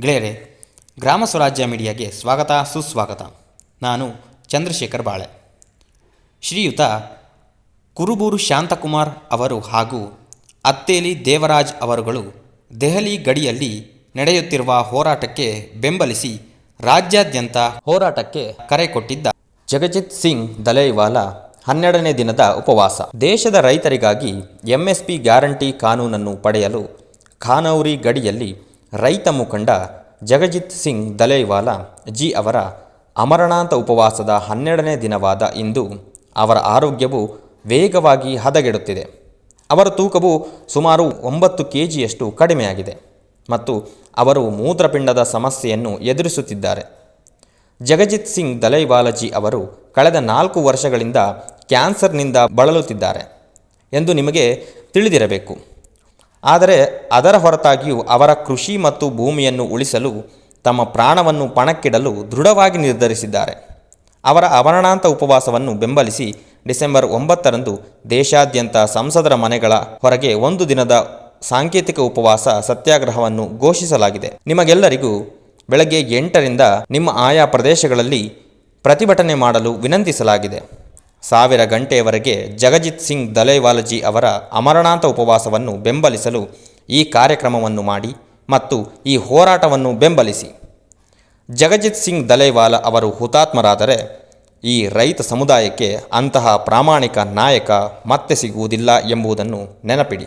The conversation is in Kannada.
ಗೆಳೆಯರೆ, ಗ್ರಾಮ ಸ್ವರಾಜ್ಯ ಮೀಡಿಯಾಗೆ ಸ್ವಾಗತ, ಸುಸ್ವಾಗತ. ನಾನು ಚಂದ್ರಶೇಖರ್ ಬಾಳೆ. ಶ್ರೀಯುತ ಕುರುಬೂರು ಶಾಂತಕುಮಾರ್ ಅವರು ಹಾಗೂ ಅತ್ತೇಲಿ ದೇವರಾಜ್ ಅವರುಗಳು ದೆಹಲಿ ಗಡಿಯಲ್ಲಿ ನಡೆಯುತ್ತಿರುವ ಹೋರಾಟಕ್ಕೆ ಬೆಂಬಲಿಸಿ ರಾಜ್ಯಾದ್ಯಂತ ಹೋರಾಟಕ್ಕೆ ಕರೆ ಕೊಟ್ಟಿದ್ದ ಜಗಜಿತ್ ಸಿಂಗ್ ದಲೇವಾಲಾ ಹನ್ನೆರಡನೇ ದಿನದ ಉಪವಾಸ. ದೇಶದ ರೈತರಿಗಾಗಿ ಎಂಎಸ್ಪಿ ಗ್ಯಾರಂಟಿ ಕಾನೂನನ್ನು ಪಡೆಯಲು ಖಾನೌರಿ ಗಡಿಯಲ್ಲಿ ರೈತ ಮುಖಂಡ ಜಗಜಿತ್ ಸಿಂಗ್ ದಲೈವಾಲಾ ಜಿ ಅವರ ಅಮರಣಾಂತ ಉಪವಾಸದ ಹನ್ನೆರಡನೇ ದಿನವಾದ ಇಂದು ಅವರ ಆರೋಗ್ಯವು ವೇಗವಾಗಿ ಹದಗೆಡುತ್ತಿದೆ. ಅವರ ತೂಕವು ಸುಮಾರು ಒಂಬತ್ತು ಕೆ ಜಿಯಷ್ಟು ಕಡಿಮೆಯಾಗಿದೆ ಮತ್ತು ಅವರು ಮೂತ್ರಪಿಂಡದ ಸಮಸ್ಯೆಯನ್ನು ಎದುರಿಸುತ್ತಿದ್ದಾರೆ. ಜಗಜಿತ್ ಸಿಂಗ್ ದಲೈವಾಲಜಿ ಅವರು ಕಳೆದ ನಾಲ್ಕು ವರ್ಷಗಳಿಂದ ಕ್ಯಾನ್ಸರ್ನಿಂದ ಬಳಲುತ್ತಿದ್ದಾರೆ ಎಂದು ನಿಮಗೆ ತಿಳಿದಿರಬೇಕು. ಆದರೆ ಅದರ ಹೊರತಾಗಿಯೂ ಅವರ ಕೃಷಿ ಮತ್ತು ಭೂಮಿಯನ್ನು ಉಳಿಸಲು ತಮ್ಮ ಪ್ರಾಣವನ್ನು ಪಣಕ್ಕಿಡಲು ದೃಢವಾಗಿ ನಿರ್ಧರಿಸಿದ್ದಾರೆ. ಅವರ ಅವರಣಾಂತ ಉಪವಾಸವನ್ನು ಬೆಂಬಲಿಸಿ ಡಿಸೆಂಬರ್ ಒಂಬತ್ತರಂದು ದೇಶಾದ್ಯಂತ ಸಂಸದರ ಮನೆಗಳ ಹೊರಗೆ ಒಂದು ದಿನದ ಸಾಂಕೇತಿಕ ಉಪವಾಸ ಸತ್ಯಾಗ್ರಹವನ್ನು ಘೋಷಿಸಲಾಗಿದೆ. ನಿಮಗೆಲ್ಲರಿಗೂ ಬೆಳಗ್ಗೆ ಎಂಟರಿಂದ ನಿಮ್ಮ ಆಯಾ ಪ್ರದೇಶಗಳಲ್ಲಿ ಪ್ರತಿಭಟನೆ ಮಾಡಲು ವಿನಂತಿಸಲಾಗಿದೆ. ಸಾವಿರ ಗಂಟೆಯವರೆಗೆ ಜಗಜಿತ್ ಸಿಂಗ್ ದಲೈವಾಲಜಿ ಅವರ ಅಮರಣಾಂತ ಉಪವಾಸವನ್ನು ಬೆಂಬಲಿಸಲು ಈ ಕಾರ್ಯಕ್ರಮವನ್ನು ಮಾಡಿ ಮತ್ತು ಈ ಹೋರಾಟವನ್ನು ಬೆಂಬಲಿಸಿ. ಜಗಜಿತ್ ಸಿಂಗ್ ದಲೈವಾಲ ಅವರು ಹುತಾತ್ಮರಾದರೆ ಈ ರೈತ ಸಮುದಾಯಕ್ಕೆ ಅಂತಹ ಪ್ರಾಮಾಣಿಕ ನಾಯಕ ಮತ್ತೆ ಸಿಗುವುದಿಲ್ಲ ಎಂಬುದನ್ನು ನೆನಪಿಡಿ.